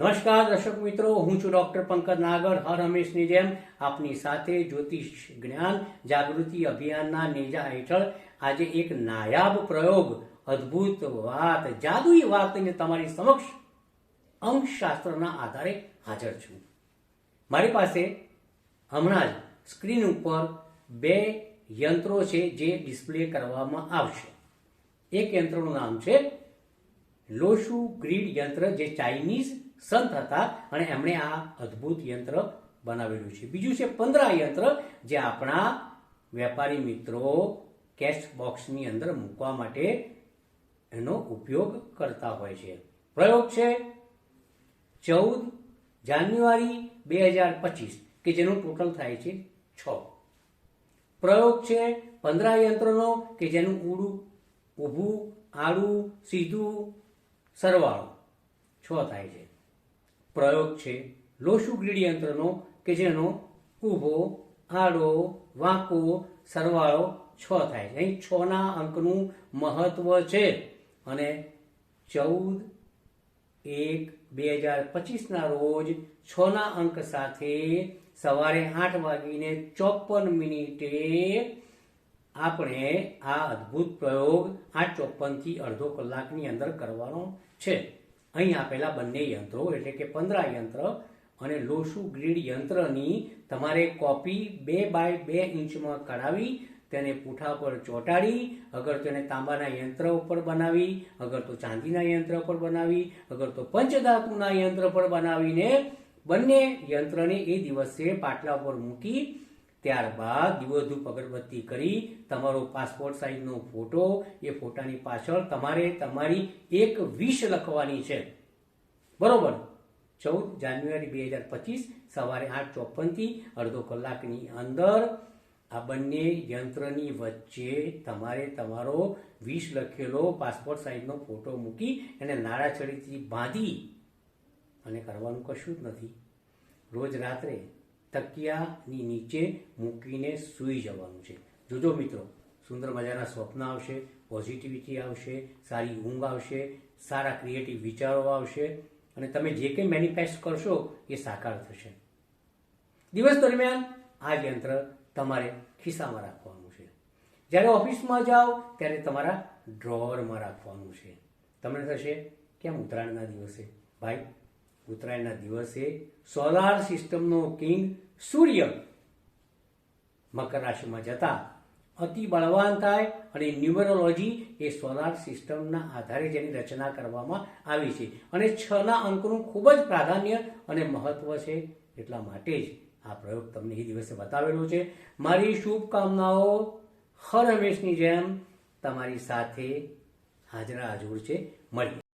નમસ્કાર, દર્શક મિત્રો. હું છું ડોક્ટર પંકજ નાગર. હર હંમેશની જેમ આપની સાથે જ્યોતિષ જ્ઞાન જાગૃતિ અભિયાનના નેજા હેઠળ આજે એક નાયાબ પ્રયોગ, અદ્ભુત વાત, જાદુઈ વાતને તમારી સમક્ષ અંકશાસ્ત્રના આધારે હાજર છું. મારી પાસે હમણાં જ સ્ક્રીન ઉપર બે યંત્રો છે જે ડિસ્પ્લે કરવામાં આવશે. એક યંત્રનું નામ છે લોશુ ગ્રીડ યંત્ર, જે ચાઇનીઝ સંત હતા અને એમણે આ અદ્ભુત યંત્ર બનાવેલું છે. બીજું છે પંદરા યંત્ર જે આપણા વેપારી મિત્રો કેશ બોક્સની અંદર મૂકવા માટે એનો ઉપયોગ કરતા હોય છે. પ્રયોગ છે ચૌદ જાન્યુઆરી બે હજાર પચીસ, કે જેનું ટોટલ થાય છે છ. પ્રયોગ છે પંદરા યંત્રનો, કે જેનું ઊડું, ઊભું, આડું, સીધું, સરવાળો. છ થાય છે. પ્રયોગ છે. લોશુ ગ્રીડ યંત્રનો કે જેનો ઊભો, આડો, વાંકો, સરવાળો છ થાય છે. અહીં છના અંકનું મહત્વ છે. અને ચૌદ, એક, બે હજાર પચીસના રોજ છના અંક સાથે સવારે આઠ વાગીને ચોપન મિનિટે આપણે આ અદ્ભુત પ્રયોગ આ ચોપનથી અડધો કલાકની અંદર કરવાનો છે. અહીં આપેલા બંને યંત્રો, એટલે કે પંદરા યંત્ર અને લોશુ ગ્રીડ યંત્રની તમારે કોપી બે બાય બે ઇંચમાં કઢાવી, તેને પૂઠા પર ચોંટાડી, અગર તેને તાંબાના યંત્ર ઉપર બનાવી, અગર તો ચાંદીના યંત્ર પર બનાવી, અગર તો પંચધાતુના યંત્ર પર બનાવીને બંને યંત્રને એ દિવસે પાટલા પર મૂકી ત્યારબાદ દીવોધૂપ અગરબત્તી કરી તમારો પાસપોર્ટ સાઇઝનો ફોટો એ ફોટાની પાછળ તમારે તમારી એક વિશ લખવાની છે. બરોબર? ચૌદ જાન્યુઆરી બે હજાર પચીસ સવારે આઠ ચોપનથી અડધો કલાકની અંદર આ બંને યંત્રની વચ્ચે તમારે તમારો વિશ લખેલો પાસપોર્ટ સાઇઝનો ફોટો મૂકી એને નાળાછડીથી બાંધી અને કરવાનું કશું જ નથી. રોજ રાત્રે તકિયાની નીચે મૂકીને સૂઈ જવાનું છે. જોજો મિત્રો, સુંદર મજાના સ્વપ્ન આવશે પોઝિટિવિટી આવશે, સારી ઊંઘ આવશે, સારા ક્રિએટિવ વિચારો આવશે અને તમે જે કંઈ મેનિફેસ્ટ કરશો એ સાકાર થશે. દિવસ દરમિયાન આ યંત્ર તમારે ખિસ્સામાં રાખવાનું છે. જ્યારે ઓફિસમાં જાઓ ત્યારે તમારા ડ્રોવરમાં રાખવાનું છે. તમને થશે, કેમ ઉત્તરાયણના દિવસે? ભાઈ ઉત્તરાયણના દિવસે સોલાર સિસ્ટમનો કિંગ સૂર્ય મકર રાશિમાં જતા અતિ બળવાન થાય અને ન્યુમરોલોજી એ સોલાર સિસ્ટમના આધારે જેની રચના કરવામાં આવી છે. અને છના અંકનું ખૂબ જ પ્રાધાન્ય અને મહત્વ છે એટલા માટે જ આ પ્રયોગ તમને એ દિવસે બતાવેલો છે. મારી શુભકામનાઓ હર હંમેશની જેમ તમારી સાથે હાજરા હાજર છે. મળી